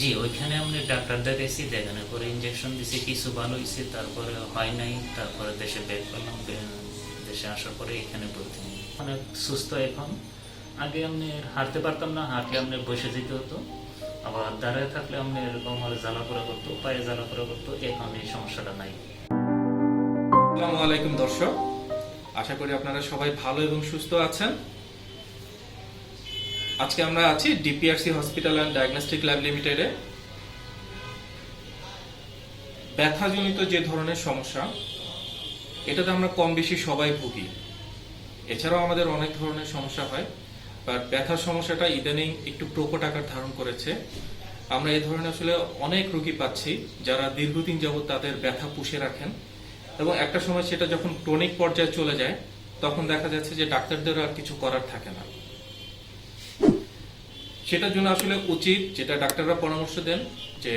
জি, ওইখানে আমি ডাক্তার দেখাইছি দেখানোর পরে ইঞ্জেকশন দিছি, কিছু ভালো হয়েছে তারপরে হয় নাই, তারপরে দেশে বের করলাম দেশে আসার পরে এখানে ভর্তি অনেক সুস্থ এখন। আগে আপনি হাঁটতে পারতাম না, হাঁটলে আপনি বসে যেতে হতো। আবার দাঁড়ায় থাকলে আপনি এরকম আর জ্বালা পোড়া করতো, পায়ে জ্বালা পোড়া করতো, এখন এই সমস্যাটা নাই। আসসালামু আলাইকুম দর্শক, আশা করি আপনারা সবাই ভালো এবং সুস্থ আছেন। আজকে আমরা আছি DPRC hospital and diagnostic lab লিমিটেডে ব্যথাজনিত যে ধরনের সমস্যা, এটাতে আমরা কম বেশি সবাই ভুগি। এছাড়াও আমাদের অনেক ধরনের সমস্যা হয় বাট ব্যথার সমস্যাটা ইদানিং একটু প্রকট আকার ধারণ করেছে। আমরা এই ধরনের আসলে অনেক রোগী পাচ্ছি যারা দীর্ঘদিন যাবত তাদের ব্যথা পুষে রাখেন এবং একটা সময় সেটা যখন ক্রনিক পর্যায়ে চলে যায়, তখন দেখা যাচ্ছে যে ডাক্তারদের আর কিছু করার থাকে না। সেটার জন্য আসলে উচিত যেটা ডাক্তাররা পরামর্শ দেন যে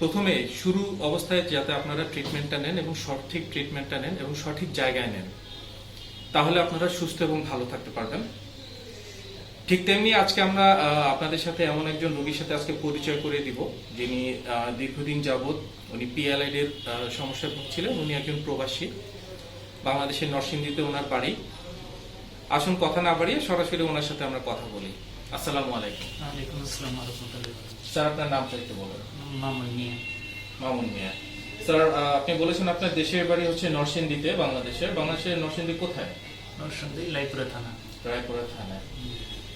প্রথমে শুরু অবস্থায় যাতে আপনারা ট্রিটমেন্টটা নেন এবং সঠিক ট্রিটমেন্টটা নেন এবং সঠিক জায়গায় নেন, তাহলে আপনারা সুস্থ এবং ভালো থাকতে পারবেন। ঠিক তেমনি আজকে আমরা আপনাদের সাথে এমন একজন রোগীর সাথে আজকে পরিচয় করে দিব, যিনি দীর্ঘদিন যাবৎ উনি পিএলআইড এর সমস্যায় ভুগছিলেন। উনি একজন প্রবাসী, বাংলাদেশের নরসিংদীতে ওনার বাড়ি। আসুন কথা না বাড়িয়ে সরাসরি ওনার সাথে আমরা কথা বলি। আসসালামু আলাইকুম। ওয়ালাইকুম আসসালাম রহমতুল্লাহ স্যার আপনার নামটা একটু বলুন। মামুন নিয়ে মামুন মিয়া। স্যার আপনি বলেছেন আপনার দেশের বাড়ি হচ্ছে নরসিংদীতে বাংলাদেশে। বাংলাদেশের নরসিংদী কোথায়? নরসিংদী লাইপুরা থানা। রায়পুরা থানায়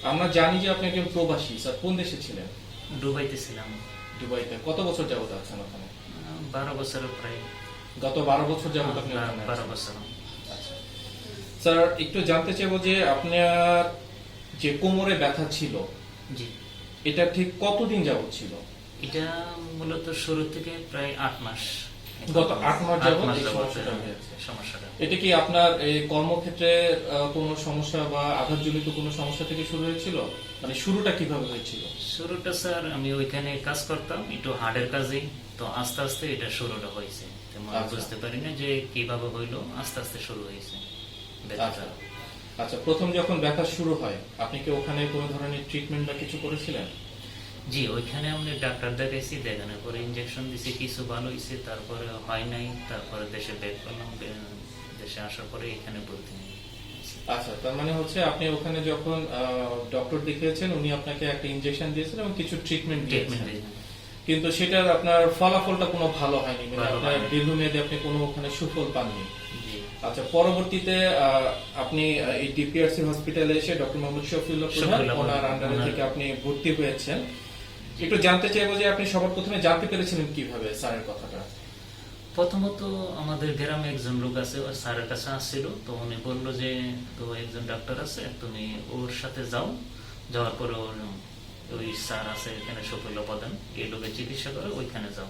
আমরা জানি যে আপনি একজন প্রবাসী। স্যার কোন দেশে ছিলেন? দুবাইতে ছিলাম। দুবাইতে। কত বছর যাবত আছেন ওখানে? বারো বছরের প্রায়। গত বারো বছর যাবত আপনি বারো- বছর। আচ্ছা। স্যার একটু জানতে চাইব যে আপনার যে কোমরে ব্যথা ছিল জি। এটা ঠিক কতদিন যাবত ছিল? এটা মূলত শুরু থেকে প্রায় আট মাস। গত আট মাস যাবত যাবত সমস্যাটা এটা কি আপনার এই কর্মক্ষেত্রে কোনো সমস্যা বা আঘাতজনিত কোনো সমস্যা থেকে শুরু হয়েছিল? মানে শুরুটা কীভাবে হয়েছিল? শুরুটা স্যার আমি ওইখানে কাজ করতাম একটু হার্ডের কাজে তো আস্তে আস্তে এটা শুরুটা হয়েছে। আচ্ছা। বুঝতে পারি না যে কীভাবে হইল আস্তে আস্তে শুরু হয়েছে। ব্যথাটা। আচ্ছা প্রথম যখন ব্যথা শুরু হয় আপনি কি ওখানে কোনো ধরনের ট্রিটমেন্ট বা কিছু করেছিলেন? জি ওইখানে আমি ডাক্তার দেখাইছি দেখানোর পরে ইঞ্জেকশন দিছি কিছু ভালো হয়েছে তারপরে হয় নাই তারপরে দেশে বের করলাম দেশে আসার পরে এখানে ভর্তি। আচ্ছা তার মানে হচ্ছে আপনি ওখানে যখন ডক্টর দেখিয়েছেন উনি আপনাকে একটা ইনজেকশন দিয়েছেন এবং কিছু ট্রিটমেন্ট ট্রিটমেন্ট দিয়েছেন। কিন্তু সেটার আপনার ফলাফলটা কোনো ভালো হয়নি মানে আপনার দীর্ঘমেয়াদে আপনি কোনো ওখানে সুফল পাননি। আচ্ছা পরবর্তীতে আপনি এই ডিপিআরসি হসপিটালে এসে ডক্টর মোহাম্মদ শফিউল্লাহ প্রধান ওনার আন্ডারে থেকে আপনি ভর্তি হয়েছেন। একটু জানতে চাইব যে আপনি সবার প্রথমে জানতে পেরেছিলেন কীভাবে স্যারের কথাটা? প্রথমত আমাদের গ্রামে একজন লোক আছে ওর স্যারের কাছে আসছিল। তো উনি বলল যে তো একজন ডাক্তার আছে তুমি ওর সাথে যাও। যাওয়ার পরে ওর ওই স্যার আছে এখানে সফল প্রধান। এই লোকের চিকিৎসা করে ওইখানে যাও।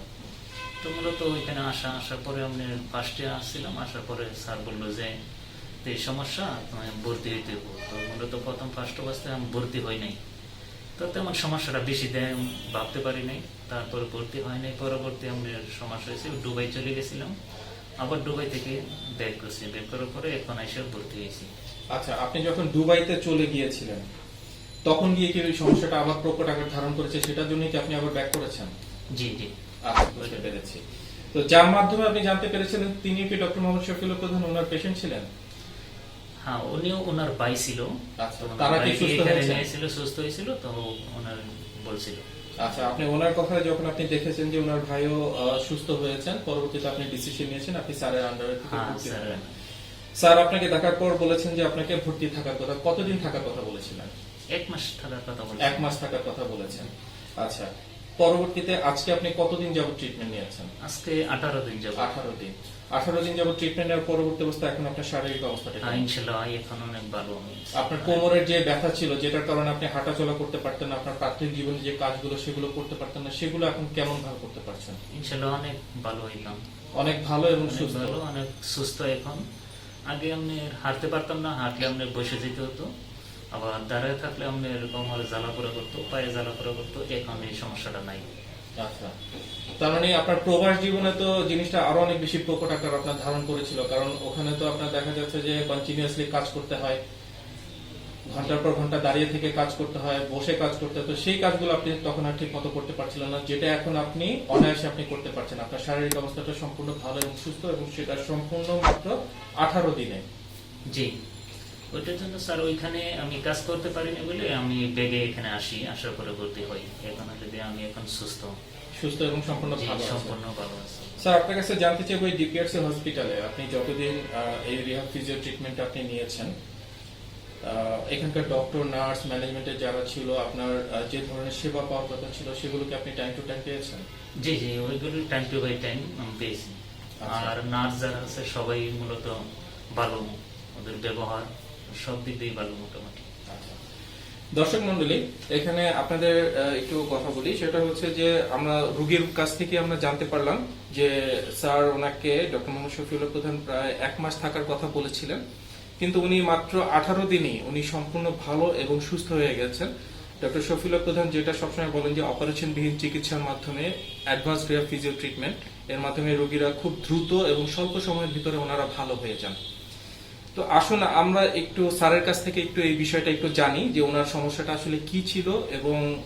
তো মূলত ওইখানে আসা আসার পরে আমি ফার্স্টে আসছিলাম আসার পরে স্যার বলল যে এই সমস্যা তোমায় ভর্তি হইতে হইব তো মূলত প্রথম ফার্স্ট অবস্থায় আমি ভর্তি হই নাই। তো তেমন সমস্যাটা বেশি দেয় ভাবতে পারি নাই। তারপরে ভর্তি হয় নাই পরবর্তী আমাদের সমস্যা হয়েছে দুবাই চলে গেছিলাম। আবার দুবাই থেকে ব্যাক করছি। ব্যাক করার পরে এখন এসে ভর্তি হয়েছি। আচ্ছা আপনি যখন দুবাইতে চলে গিয়েছিলেন তখন গিয়ে কি ওই সমস্যাটা আবার প্রকট আকার ধারণ করেছে? সেটার জন্য কি আপনি আবার ব্যাক করেছেন? জি জি। আচ্ছা বুঝতে পেরেছি তো যার মাধ্যমে আপনি জানতে পেরেছিলেন তিনি কি ডক্টর মোহাম্মদ শফিউল্লাহ প্রধান ওনার পেশেন্ট ছিলেন? হ্যাঁ উনিও ওনার ভাই ছিল। আচ্ছা, তারা কি সুস্থ এখানে হয়েছে? নিয়েছিল সুস্থ হয়েছিল তো ওনার বলছিল। আচ্ছা আপনি ওনার কথা যখন আপনি দেখেছেন যে ওনার ভাইও সুস্থ হয়েছেন পরবর্তীতে আপনি ডিসিশন নিয়েছেন আপনি স্যারের আন্ডারে হ্যাঁ স্যার আপনাকে দেখার পর বলেছেন যে আপনাকে ভর্তি থাকার কথা। কতদিন থাকার কথা বলেছিলেন? এক মাস থাকার কথা এক মাস থাকার কথা বলেছেন। আচ্ছা পরবর্তীতে আজকে আপনি কতদিন যাবত ট্রিটমেন্ট নিয়েছেন? আজকে আঠারো দিন যাব আঠারো দিন। আঠারো দিন যাবত ট্রিটমেন্ট নেওয়ার পরবর্তী অবস্থা এখন আপনার শারীরিক অবস্থাটা ইনশাল্লাহ এখন অনেক ভালো আপনার কোমরের যে ব্যথা ছিল যেটার কারণে আপনি হাঁটাচলা করতে পারতেন না আপনার প্রাথমিক জীবনে যে কাজগুলো সেগুলো করতে পারতেন না সেগুলো এখন কেমন ভাবে করতে পারছেন? ইনশাল্লাহ অনেক ভালো হইলাম। অনেক ভালো এবং সুস্থ। অনেক সুস্থ এখন। আগে আপনি হাঁটতে পারতাম না হাঁটলে আপনি বসে যেতে হতো। আবার দাঁড়ায় থাকলে আপনি এরকম আর জ্বালা পোড়া করতো পায়ে জ্বালা পোড়া করতো এখন এই সমস্যাটা নাই। আচ্ছা। তার মানে আপনার প্রবাস জীবনে তো জিনিসটা আরও অনেক বেশি প্রকট আকার আপনার ধারণ করেছিল কারণ ওখানে তো আপনার দেখা যাচ্ছে যে কন্টিনিউয়াসলি কাজ করতে হয়। ঘণ্টার পর ঘণ্টা দাঁড়িয়ে থেকে কাজ করতে হয় বসে কাজ করতে হয় তো সেই কাজগুলো আপনি তখন আর ঠিক মতো করতে পারছিলেন না যেটা এখন আপনি অনায়াসে আপনি করতে পারছেন। আপনার শারীরিক অবস্থাটা সম্পূর্ণ ভালো এবং সুস্থ এবং সেটা সম্পূর্ণ মাত্র আঠারো দিনে। জি। ওইটার জন্য স্যার ওইখানে আমি কাজ করতে পারিনি বলে আমি বেগে এখানে আসি আসার পরে ভর্তি হই। এখন যদি আমি এখন সুস্থ। সুস্থ এবং সম্পূর্ণ ভালো সম্পূর্ণ ভালো আছি। স্যার আপনার কাছে জানতে চাইব ডিপিআরসি হসপিটালে আপনি যতদিন এই রিহাব ফিজিও ট্রিটমেন্ট আপনি নিয়েছেন এখানকার ডক্টর নার্স ম্যানেজমেন্টের যারা ছিল আপনার যে ধরনের সেবা পাওয়ার কথা ছিল সেগুলোকে আপনি টাইম টু টাইম পেয়েছেন? জি জি ওইগুলো টাইম টু বাই টাইম আমি পেয়েছি। আচ্ছা। আর নার্স যারা আছে সবাই মূলত ভালো। ওদের ব্যবহার সব দিক দিয়ে ভালো মোটামুটি। আচ্ছা। দর্শক মন্ডলী, এখানে আপনাদের একটু কথা বলি। সেটা হচ্ছে যে আমরা রোগীর কাছ থেকে আমরা জানতে পারলাম যে স্যার ওনাকে ডক্টর মোহাম্মদ শফিউল্লাহ প্রধান প্রায় এক মাস থাকার কথা বলেছিলেন। কিন্তু উনি মাত্র আঠারো দিনই উনি সম্পূর্ণ ভালো এবং সুস্থ হয়ে গেছেন। ডক্টর শফিউল্লাহ প্রধান যেটা সবসময় বলেন যে অপারেশন অপারেশনবিহীন চিকিৎসার মাধ্যমে অ্যাডভান্স রিয়া ফিজিও ট্রিটমেন্ট এর মাধ্যমে রোগীরা খুব দ্রুত এবং স্বল্প সময়ের ভিতরে ওনারা ভালো হয়ে যান। তো আসুন, আমরা একটু স্যারের কাছ থেকে একটু এই বিষয়টা একটু জানি যে ওনার সমস্যাটা আসলে কি ছিল এবং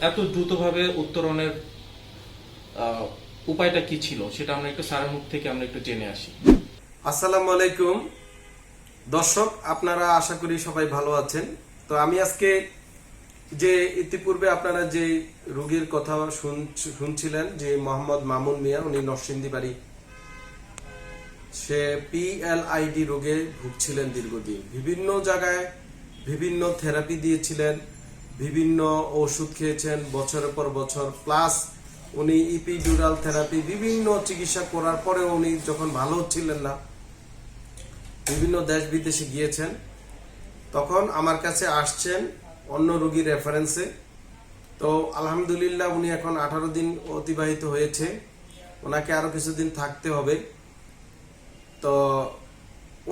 এত দ্রুতভাবে উত্তরণের উপায়টা কি ছিল সেটা আমরা একটু স্যারের মুখ থেকে আমরা একটু জেনে আসি। আসসালামু আলাইকুম। দর্শক, আপনারা আশা করি সবাই ভালো আছেন। তো আমি আজকে যে ইতিপূর্বে আপনারা যে রোগীর কথা শুন- শুনছিলেন, যে মোহাম্মদ মামুন মিয়া, উনি নরসিংদী বাড়ি সে পিএলআইডি রোগে ভুগছিলেন দীর্ঘদিন। বিভিন্ন জায়গায় বিভিন্ন থেরাপি দিয়েছিলেন, বিভিন্ন ওষুধ খেয়েছেন, বছরের পর বছর। প্লাস উনি ইপিডুরাল থেরাপি বিভিন্ন চিকিৎসা করার পরে উনি যখন ভালো হচ্ছিলেন না, বিভিন্ন দেশ বিদেশে গিয়েছেন, তখন আমার কাছে আসছেন অন্য রোগীর রেফারেন্সে তো আলহামদুলিল্লাহ উনি এখন আঠারো দিন অতিবাহিত হয়েছে। ওনাকে আরও কিছুদিন থাকতে হবে। তো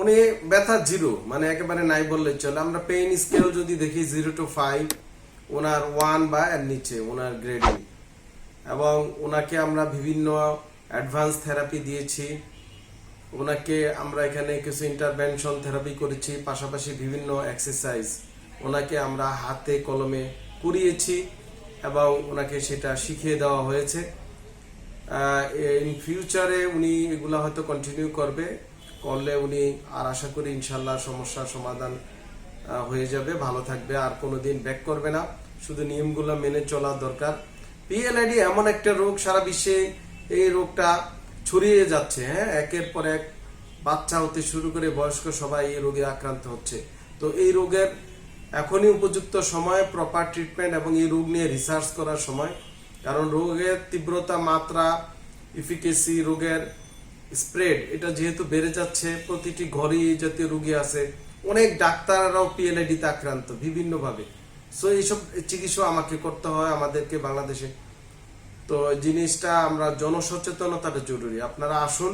উনি ব্যথা জিরো মানে একেবারে নাই বললে চলে। আমরা পেইন স্কেল যদি দেখি জিরো টু ফাইভ ওনার ওয়ান বা এর নিচে ওনার গ্রেডিং এবং ওনাকে আমরা বিভিন্ন অ্যাডভান্স থেরাপি দিয়েছি। ওনাকে আমরা এখানে কিছু ইন্টারভেনশন থেরাপি করেছি, পাশাপাশি বিভিন্ন এক্সারসাইজ ওনাকে আমরা হাতে, কলমে করিয়েছি এবং ওনাকে সেটা শিখিয়ে দেওয়া হয়েছে। ইন ফিউচারে উনি এগুলা হয়তো কন্টিনিউ করবে, করলে উনি আর আশা করি ইনশাল্লাহ সমস্যার সমাধান হয়ে যাবে, ভালো থাকবে, আর কোনোদিন ব্যাক করবে না। শুধু নিয়মগুলো মেনে চলা দরকার। পিএলআইডি এমন একটা রোগ সারা বিশ্বে এই রোগটা ছড়িয়ে যাচ্ছে হ্যাঁ? একের পর এক বাচ্চা হতে শুরু করে বয়স্ক সবাই এই রোগে আক্রান্ত হচ্ছে। তো এই রোগের এখনই উপযুক্ত সময় প্রপার ট্রিটমেন্ট এবং এই রোগ নিয়ে রিসার্চ করার সময়। কারণ রোগের তীব্রতা, মাত্রা ইফিকেসি রোগের স্প্রেড এটা যেহেতু বেড়ে যাচ্ছে, প্রতিটি ঘরেই জাতীয় রোগী আছে। অনেক ডাক্তাররাও পিএলআইডিতে আক্রান্ত, বিভিন্নভাবে। সো এইসব চিকিৎসা আমাকে করতে হয়, আমাদেরকে বাংলাদেশে। তো জিনিসটা আমরা জনসচেতনতাটা জরুরি। আপনারা আসুন,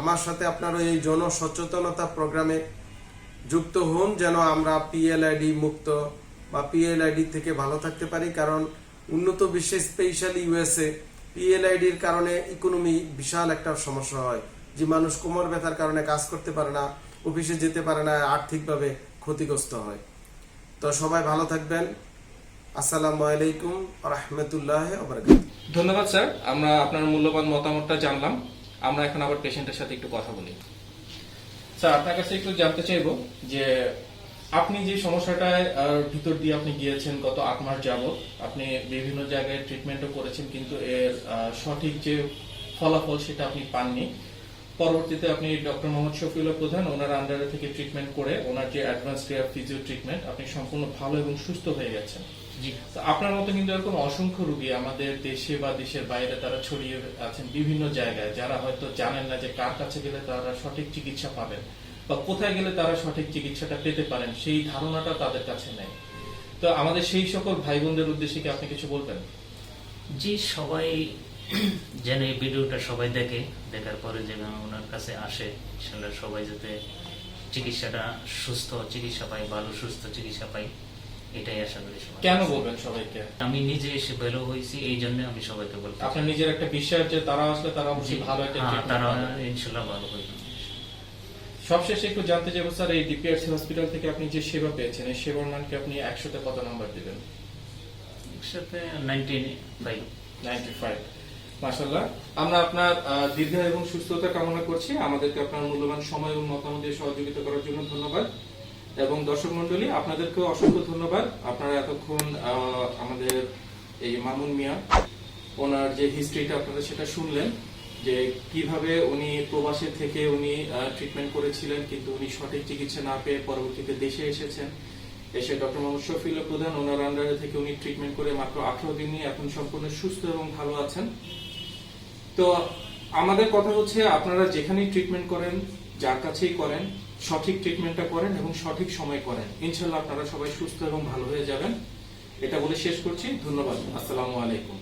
আমার সাথে আপনারা এই জনসচেতনতা প্রোগ্রামে যুক্ত হন, যেন আমরা পিএলআইডি মুক্ত বা পিএলআইডি থেকে ভালো থাকতে পারি। কারণ উন্নত বিশ্বে স্পেশালি ইউএসএ পিএলআইডির কারণে ইকোনমি বিশাল একটা সমস্যা হয়। যে মানুষ কোমর ব্যথার কারণে কাজ করতে পারে না, অফিসে যেতে পারে না, আর্থিকভাবে ক্ষতিগ্রস্ত হয়। তো সবাই ভালো থাকবেন। আসসালামু আলাইকুম রহমতুল্লাহ ধন্যবাদ, স্যার। আমরা আপনার মূল্যবান মতামতটা জানলাম। আমরা এখন আবার পেশেন্টের সাথে একটু কথা বলি। স্যার, আপনার কাছে একটু জানতে চাইব যে আপনি যে সমস্যাটায় ভিতর দিয়ে আপনি গিয়েছেন গত আট মাস যাবত আপনি বিভিন্ন জায়গায় ট্রিটমেন্টও করেছেন কিন্তু এর সঠিক যে ফলাফল সেটা আপনি পাননি। পরবর্তীতে আপনি ডক্টর মোহাম্মদ শফিউল্লাহ প্রধান ওনার আন্ডারে থেকে ট্রিটমেন্ট করে ওনার যে অ্যাডভান্স রিয়া ফিজিও ট্রিটমেন্ট আপনি সম্পূর্ণ ভালো এবং সুস্থ হয়ে গেছেন। জি। আপনার মতো কিন্তু এরকম অসংখ্য রুগী আমাদের দেশে বা দেশের বাইরে তারা ছড়িয়ে আছেন বিভিন্ন জায়গায় যারা হয়তো জানেন না যে কার কাছে গেলে তারা সঠিক চিকিৎসা পাবেন। বা কোথায় গেলে তারা সঠিক চিকিৎসাটা পেতে পারেন সেই ধারণাটা তাদের কাছে নেই। তো আমাদের সেই সকল ভাই বোনদের উদ্দেশ্যে কি আপনি কিছু বলবেন? জি সবাই যেন এই ভিডিওটা সবাই দেখে দেখার পরে যেন ওনার কাছে আসে ইনশাল্লাহ সবাই যাতে চিকিৎসাটা সুস্থ চিকিৎসা পাই ভালো সুস্থ চিকিৎসা পাই এটাই আশা করি কেন বলবেন সবাইকে? আমি নিজে এসে ভালো হয়েছি এই জন্য আমি সবাইকে চাই। আপনার নিজের একটা বিশ্বাস যে তারা আসলে তারা অবশ্যই ভালো একটা হ্যাঁ, তারা ইনশাল্লাহ ভালো যাবে। সবশেষে একটু জানতে চাইব স্যার এই ডিপিআরসি হসপিটাল থেকে আপনি যে সেবা পেয়েছেন এই সেবার মানকে আপনি একশোতে কত নাম্বার দিবেন? একসাথে নাইনটি ফাইভ নাইনটি ফাইভ মাসাল্লাহ আমরা আপনার দীর্ঘ এবং সুস্থতা কামনা করছি। আমাদেরকে আপনার মূল্যবান সময় এবং মতামত দিয়ে সহযোগিতা করার জন্য ধন্যবাদ। এবং দর্শক মন্ডলী আপনাদেরকেও অসংখ্য ধন্যবাদ। আপনারা এতক্ষণ আমাদের এই মামুন মিয়া ওনার যে হিস্ট্রিটা আপনারা সেটা শুনলেন। যে কীভাবে উনি প্রবাসে থেকে উনি ট্রিটমেন্ট করেছিলেন, কিন্তু উনি সঠিক চিকিৎসা না পেয়ে পরবর্তীতে দেশে এসেছেন। এসে ডক্টর মোহাম্মদ শফিল প্রধান, ওনার আন্ডারে থেকে উনি ট্রিটমেন্ট করে মাত্র আঠারো নিয়ে এখন সম্পূর্ণ সুস্থ এবং ভালো আছেন। তো আমাদের কথা হচ্ছে, আপনারা যেখানেই ট্রিটমেন্ট করেন, যার কাছেই করেন, সঠিক ট্রিটমেন্টটা করেন এবং সঠিক সময় করেন। ইনশাল্লাহ আপনারা সবাই সুস্থ এবং ভালো হয়ে যাবেন। এটা বলে শেষ করছি। ধন্যবাদ। আসসালামু আলাইকুম।